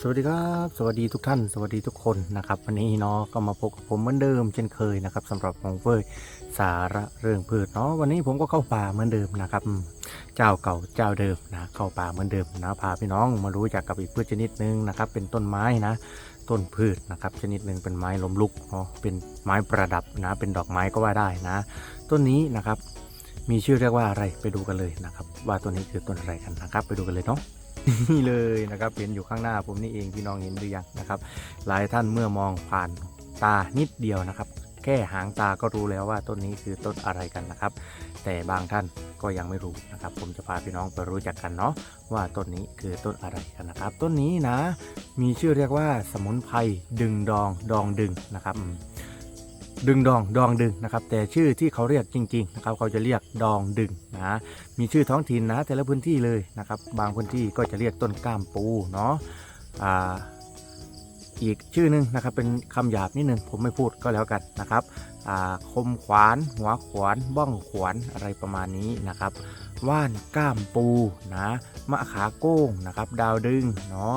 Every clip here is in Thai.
สวัสดีครับสวัสดีทุกท่าน สวัสดีทุกคนนะครับวันนี้เนาะก็มาพบกับผมเหมือนเดิมเช่นเคยนะครับสำหรับของเฟยสาระเรื่องพืชเนาะวันนี้ผมก็เข้าป่าเหมือนเดิมนะครับ เจ้าเก่าเจ้าเดิมนะเข้าป่าเหมือนเดิมนะพาพี่น้องมารู้จักกับอีกพืชชนิดหนึ่งนะครับเป็นต้นไม้นะ ต้นพืชนะครับชนิดหนึ่งเป็นไม้ล้มลุกเนาะเป็นไม้ประดับนะเป็นดอกไม้ก็ว่าได้นะ ต้นนี้นะครับมีชื่อเรียกว่าอะไรไปดูกันเลยนะครับว่าต้นนี้คือต้นอะไรกันนะครับ ไปดูกันเลยเนาะ นี่เลยนะครับเห็นอยู่ข้างหน้าผมนี่เองพี่น้องเห็นหรือยังนะครับหลายท่านเมื่อมองผ่านตานิดเดียวนะครับ แค่หางตาก็รู้แล้วว่าต้นนี้คือต้นอะไรกันนะครับ แต่บางท่านก็ยังไม่รู้นะครับ ผมจะพาพี่น้องไปรู้จักกันเนาะว่าต้นนี้คือต้นอะไรกันนะครับ ต้นนี้นะ มีชื่อเรียกว่าสมุนไพรดึงดองดองดึงนะครับ ดึงดองดองดึงนะครับแต่ชื่อที่เขาเรียกจริงๆนะครับเขาจะเรียกดองดึงนะมีชื่อท้องถิ่นนะแต่ละพื้นที่เลยนะครับบางพื้นที่ก็จะเรียกต้นกล้ามปูเนาะอ่าอีกชื่อหนึ่งนะครับเป็นคำหยาบนิดนึงผมไม่พูดก็แล้วกันนะครับอ่าคมขวาน หัวขวาน บ้องขวานอะไรประมาณนี้นะครับ ว่านก้ามปูนะมะขาโก้งนะครับ ดาวดึงเนาะ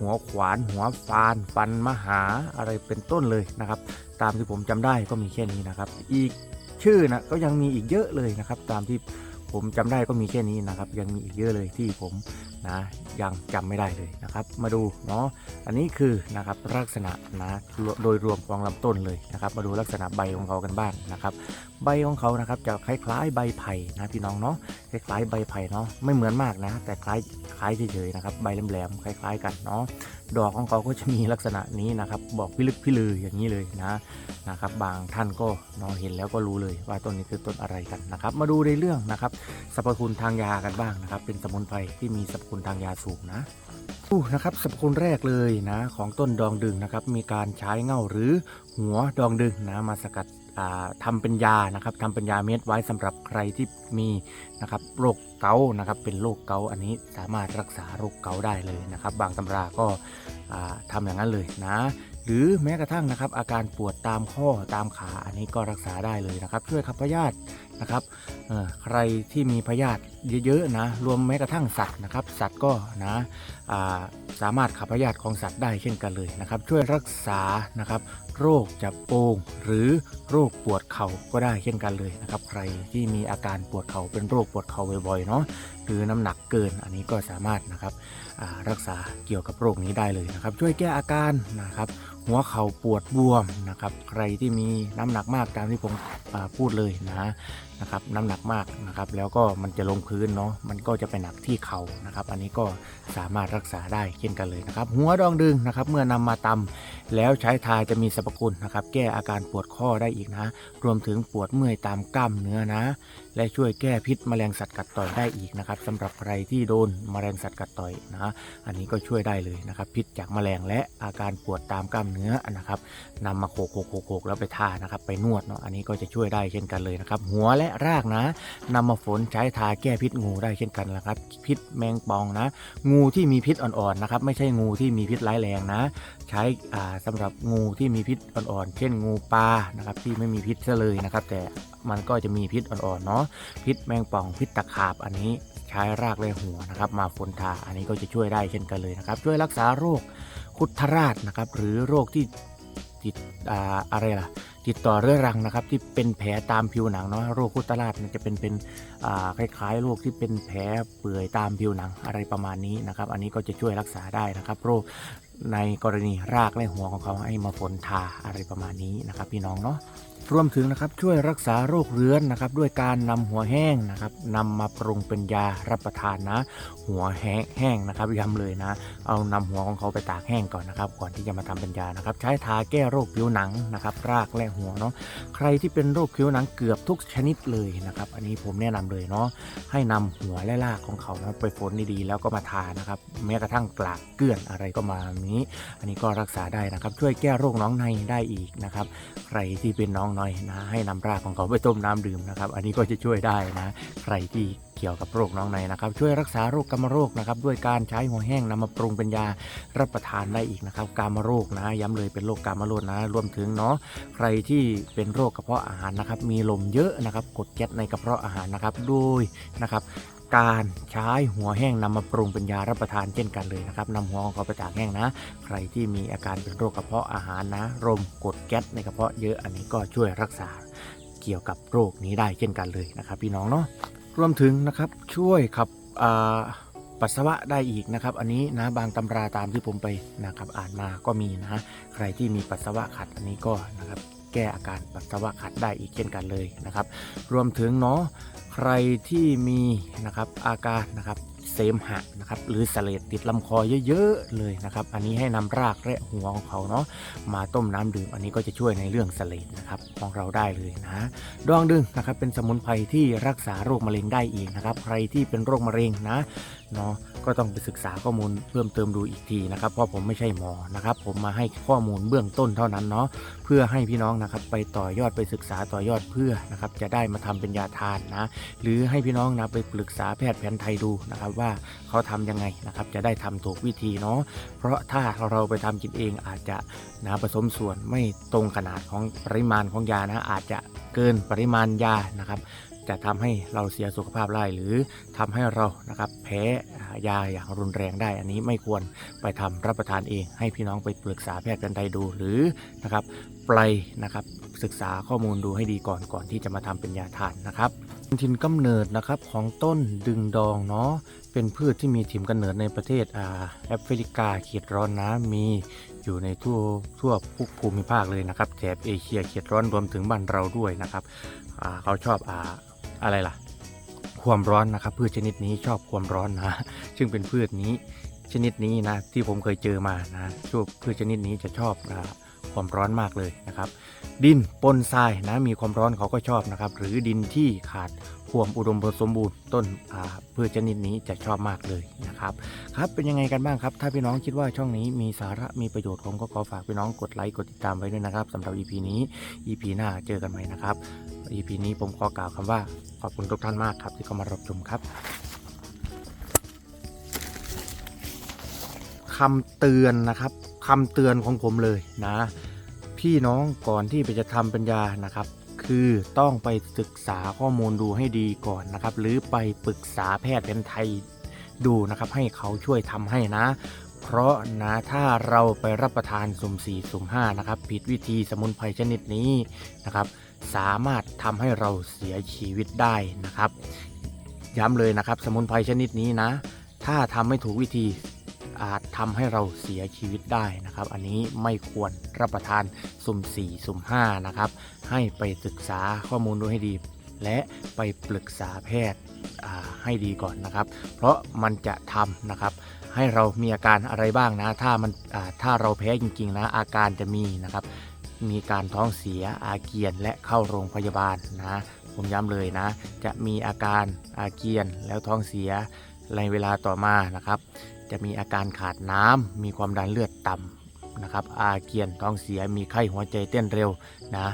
หัวขวาน หัวฟาน ฟันมหาอะไรเป็นต้นเลยนะครับ ตามที่ผมจำได้ก็มีแค่นี้นะครับ อีกชื่อนะก็ยังมีอีกเยอะเลยนะครับ ตามที่ผมจำได้ก็มีแค่นี้นะครับ ยังมีอีกเยอะเลยที่ผมนะยังจำไม่ได้เลยนะครับ มาดูเนาะอันนี้คือนะครับลักษณะนะโดยรวมของลำต้นเลยนะครับ มาดูลักษณะใบของเขากันบ้างนะครับ ใบของเขานะครับจะคล้ายๆใบไผ่นะพี่น้องเนาะคล้ายๆใบไผ่เนาะไม่เหมือนมากนะ แต่คล้ายคล้ายเฉยๆนะครับใบแหลมๆคล้าย ๆ กันเนาะดอกของเขาก็จะมีลักษณะนี้นะครับบอกพิลึกพิลืออย่างนี้เลยนะนะครับบางท่านก็เนอะเห็นแล้วก็รู้เลยว่าต้นนี้คือต้นอะไรกันนะครับ มาดูในเรื่องนะครับสรรพคุณทางยากันบ้างนะครับ เป็นสมุนไพรที่มีสรรพคุณทางยาสูงนะอู้นะครับสรรพคุณแรกเลยนะของต้นดองดึงนะครับมีการใช้เง่าหรือหัวดองดึงนะมาสกัดทำทำเป็นยานะครับทำเป็นยาเม็ดไว้สำหรับใครที่มีนะครับโรคเกาต์นะครับเป็นโรคเกาต์อันนี้สามารถรักษาโรคเกาต์ได้เลยนะครับ บางตำราก็ทำทำอย่างนั้นเลยนะ หรือแม้กระทั่งนะครับ อาการปวดตามข้อตามขาอันนี้ก็รักษาได้เลยนะครับช่วยขับพยาธินะครับใครที่มีพยาธิเยอะๆนะรวมแม้กระทั่งสัตว์นะครับ สัตว์ก็นะาสามารถขับพยาธิของสัตว์ได้เช่นกันเลยนะครับ ช่วยรักษานะครับโรคจับโปงหรือโรคปวดเข่าก็ได้เช่นกันเลยนะครับใครที่มีอาการปวดเข่าเป็นโรคปวดเข่าบ่อยๆเนาะหรือน้ำหนักเกินอันนี้ก็สามารถนะครับรักษาเกี่ยวกับโรคนี้ได้เลยนะครับ ช่วยแก้อาการนะครับหัวเข่าปวดบวมนะครับใครที่มีน้ำหนักมากตามที่ผมพูดเลยนะนะครับน้ำหนักมากนะครับแล้วก็มันจะลงพื้นเนาะมันก็จะไปหนักที่เข่านะครับ อันนี้ก็สามารถรักษาได้เช่นกันเลยนะครับ หัวดองดึงนะครับเมื่อนำมาตำแล้วใช้ทาจะมีสรรพคุณนะครับ แก้อาการปวดข้อได้อีกนะ รวมถึงปวดเมื่อยตามกล้ามเนื้อนะและช่วยแก้พิษแมลงสัตว์กัดต่อยได้อีกนะครับสำหรับใครที่โดนแมลงสัตว์กัดต่อยนะอันนี้ก็ช่วยได้เลยนะครับ พิษจากแมลงและอาการปวดตามกล้ามเนื้อนะครับนำมาโขกโขกโขกโขกแล้วไปทานะครับไปนวดเนาะอันนี้ก็จะช่วยได้เช่นกันเลยนะครับ หัวและรากนะนำมาฝนใช้ทาแก้พิษงูได้เช่นกันนะครับ พิษแมงปองนะ งูที่มีพิษอ่อนๆนะครับ ไม่ใช่งูที่มีพิษร้ายแรงนะ ใช้อ่าสำหรับงูที่มีพิษอ่อนๆเช่นงูปลานะครับที่ไม่มีพิษซะเลยนะครับ แต่ มันก็จะมีพิษอ่อนๆเนาะพิษแมงป่องพิษตะขาบอันนี้ใช้รากและหัวนะครับมาฝนทาอันนี้ก็จะช่วยได้เช่นกันเลยนะครับ ช่วยรักษาโรคคุดทราชนะครับ หรือโรคที่ติดอ่าอะไรล่ะติดต่อเรื้อรังนะครับ ที่เป็นแผลตามผิวหนังเนาะโรคคุดทราชมันจะเป็นเป็นคล้ายๆโรคที่เป็นแผลเปื่อยตามผิวหนังอะไรประมาณนี้นะครับ อันนี้ก็จะช่วยรักษาได้นะครับ โรคในกรณีรากและหัวของเขาให้มาฝนทาอะไรประมาณนี้นะครับ พี่น้องเนาะ รวมถึงนะครับช่วยรักษาโรคเรื้อนนะครับ ด้วยการนำหัวแห้งนะครับนำมาปรุงเป็นยารับประทานนะ หัวแห้งแห้งนะครับย้ำเลยนะ เอานำหัวของเขาไปตากแห้งก่อนนะครับ ก่อนที่จะมาทำเป็นยานะครับ ใช้ทาแก้โรคผิวหนังนะครับ รากและหัวเนาะใครที่เป็นโรคผิวหนังเกือบทุกชนิดเลยนะครับ อันนี้ผมแนะนำเลยเนาะให้นำหัวและรากของเขานะไปฝนดีๆแล้วก็มาทานะครับ แม้กระทั่งกลากเกลื่อนอะไรก็มานี้ อันนี้ก็รักษาได้นะครับ ช่วยแก้โรคน้องในได้อีกนะครับ ใครที่เป็นน้องน้อยนะให้นำรากของเขาไปต้มน้ำดื่มนะครับ อันนี้ก็จะช่วยได้นะ ใครที่เกี่ยวกับโรคน้องในนะครับ ช่วยรักษาโรคกรรมโรคนะครับ ด้วยการใช้หัวแห้งนำมาปรุงเป็นยารับประทานได้อีกนะครับ กามโรคนะ ย้ำเลยเป็นโรคกามโรคนะ รวมถึงเนาะใครที่เป็นโรคกระเพาะอาหารนะครับ มีลมเยอะนะครับ กดแก๊สในกระเพาะอาหารนะครับโดยนะครับ การใช้หัวแห้งนำมาปรุงเป็นยารับประทานเช่นกันเลยนะครับนำหัวของเขาไปตากแห้งนะ ใครที่มีอาการเป็นโรคกระเพาะอาหารนะรมกดแก๊สในกระเพาะเยอะอันนี้ก็ช่วยรักษาเกี่ยวกับโรคนี้ได้เช่นกันเลยนะครับ พี่น้องเนาะรวมถึงนะครับช่วยขับปัสสาวะได้อีกนะครับ อันนี้นะบางตำราตามที่ผมไปนะครับอ่านมาก็มีนะใครที่มีปัสสาวะขัดอันนี้ก็นะครับแก้อาการปัสสาวะขัดได้อีกเช่นกันเลยนะครับ รวมถึงเนาะ ใครที่มีนะครับอาการนะครับ มหะนะครับหรือเสลดติดลำคอเยอะๆเลยนะครับ อันนี้ให้นำรากและหัวของเขาเนาะมาต้มน้ำดื่ม อันนี้ก็จะช่วยในเรื่องเสลดนะครับของเราได้เลยนะดองดึงนะครับเป็นสมุนไพรที่รักษาโรคมะเร็งได้อีกนะครับ ใครที่เป็นโรคมะเร็งนะเนาะก็ต้องไปศึกษาข้อมูลเพิ่มเติมดูอีกทีนะครับเพราะผมไม่ใช่หมอนะครับ ผมมาให้ข้อมูลเบื้องต้นเท่านั้นเนาะเพื่อให้พี่น้องนะครับไปต่อยอดไปศึกษาต่อยอดเพื่อนะครับจะได้มาทำเป็นยาทานนะ หรือให้พี่น้องนะไปปรึกษาแพทย์แผนไทยดูนะครับว่าเขาทำยังไงนะครับ จะได้ทำถูกวิธีเนาะเพราะถ้าเราไปทำกินเองอาจจะนะผสมส่วนไม่ตรงขนาดของปริมาณของยานะอาจจะเกินปริมาณยานะครับจะทำให้เราเสียสุขภาพได้หรือทำให้เรานะครับแพ้ยาอย่างรุนแรงได้ อันนี้ไม่ควรไปทำรับประทานเอง ให้พี่น้องไปปรึกษาแพทย์แผนไทยดูหรือนะครับไปนะครับศึกษาข้อมูลดูให้ดีก่อนก่อนที่จะมาทำเป็นยาทานนะครับถิ่นกำเนิดนะครับของต้นดึงดองเนาะ เป็นพืชที่มีถิ่นกำเนิดในประเทศอาแอฟริกาเขตร้อนนะมีอยู่ในทั่วทั่วภูมิภาคเลยนะครับแถบเอเชียเขตร้อนรวมถึงบ้านเราด้วยนะครับเขาชอบอาอะไรล่ะ ความร้อนนะครับพืชชนิดนี้ชอบความร้อนนะซึ่งเป็นพืชนี้ชนิดนี้นะที่ผมเคยเจอมานะช่วพืชชนิดนี้จะชอบอ่า ความร้อนมากเลยนะครับ ดินปนทรายนะมีความร้อนเขาก็ชอบนะครับ หรือดินที่ขาดความอุดมสมบูรณ์ต้นพืชชนิดนี้จะชอบมากเลยนะครับครับเป็นยังไงกันบ้างครับ ถ้าพี่น้องคิดว่าช่องนี้มีสาระมีประโยชน์ผมก็ขอฝากพี่น้องกดไลค์กดติดตามไว้ด้วยนะครับสำหรับ EP นี้ EP หน้าเจอกันใหม่นะครับ EP นี้ผมขอกล่าวคำว่าขอบคุณทุกท่านมากครับที่เข้ามารับชมครับคำเตือนนะครับ คำเตือนของผมเลยนะ พี่น้องก่อนที่ไปจะทำปัญญานะครับ คือต้องไปศึกษาข้อมูลดูให้ดีก่อนนะครับ หรือไปปรึกษาแพทย์แผนไทยดูนะครับ ให้เขาช่วยทำให้นะ เพราะนะถ้าเราไปรับประทานสุ่ม4สุ่ม5นะครับ ผิดวิธีสมุนไพรชนิดนี้นะครับ สามารถทำให้เราเสียชีวิตได้นะครับ ย้ำเลยนะครับ สมุนไพรชนิดนี้นะ ถ้าทำไม่ถูกวิธี อาจทำให้เราเสียชีวิตได้นะครับ อันนี้ไม่ควรรับประทานสุ่ม 4 สุ่ม 5 นะครับ ให้ไปศึกษาข้อมูลดูให้ดี และไปปรึกษาแพทย์ให้ดีก่อนนะครับ เพราะมันจะทำนะครับ ให้เรามีอาการอะไรบ้างนะ ถ้ามันถ้าเราแพ้จริงๆนะอาการจะมีนะครับ มีการท้องเสียอาเกียนและเข้าโรงพยาบาลนะผมย้ำเลยนะ จะมีอาการอาเกียนแล้วท้องเสียในเวลาต่อมานะครับ จะมีอาการขาดน้ำมีความดันเลือดต่ำนะครับ อาเกียนท้องเสียมีไข้หัวใจเต้นเร็วนะ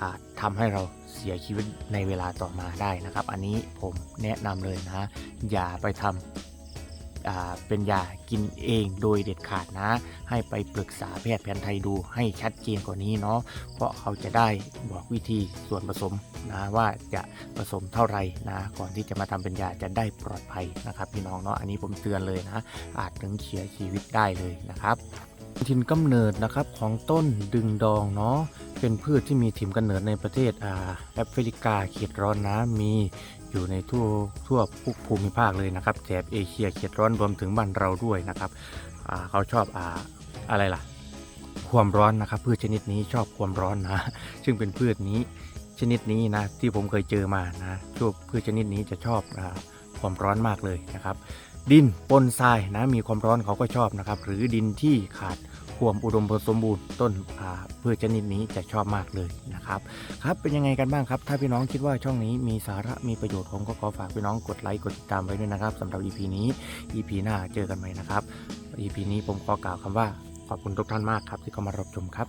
อาจทำให้เราเสียชีวิตในเวลาต่อมาได้นะครับ อันนี้ผมแนะนำเลยนะ อย่าไปทำอ่า เป็นยากินเองโดยเด็ดขาดนะ ให้ไปปรึกษาแพทย์แผนไทยดูให้ชัดเจนกว่านี้เนาะเพราะเขาจะได้บอกวิธีส่วนผสมนะว่าจะผสมเท่าไหร่นะก่อนที่จะมาทำเป็นยาจะได้ปลอดภัยนะครับพี่น้องเนาะอันนี้ผมเตือนเลยนะ อาจถึงเสียชีวิตได้เลยนะครับถิ่นกำเนิดนะครับของต้นดึงดองเนาะเป็นพืชที่มีถิ่นกำเนิดในประเทศอาแอฟริกาเขตร้อนนะมี อยู่ในทั่วทั่วภูมิภาคเลยนะครับแถบเอเชียเขตร้อนรวมถึงบ้านเราด้วยนะครับเขาชอบอ่าอะไรล่ะ ความร้อนนะครับ พืชชนิดนี้ชอบความร้อนนะ ซึ่งเป็นพืชนี้ชนิดนี้นะที่ผมเคยเจอมานะช่วพืชชนิดนี้จะชอบอาความร้อนมากเลยนะครับ ดินปนทรายนะมีความร้อนเขาก็ชอบนะครับ หรือดินที่ขาด ความอุดมสมบูรณ์ต้นพืชชนิดนี้จะชอบมากเลยนะครับครับเป็นยังไงกันบ้างครับ ถ้าพี่น้องคิดว่าช่องนี้มีสาระมีประโยชน์ผมก็ขอฝากพี่น้องกดไลค์กดติดตามไว้ด้วยนะครับสำหรับ EP นี้ EP หน้าเจอกันใหม่นะครับ EP นี้ผมขอกล่าวคำว่าขอบคุณทุกท่านมากครับที่เข้ามารับชมครับ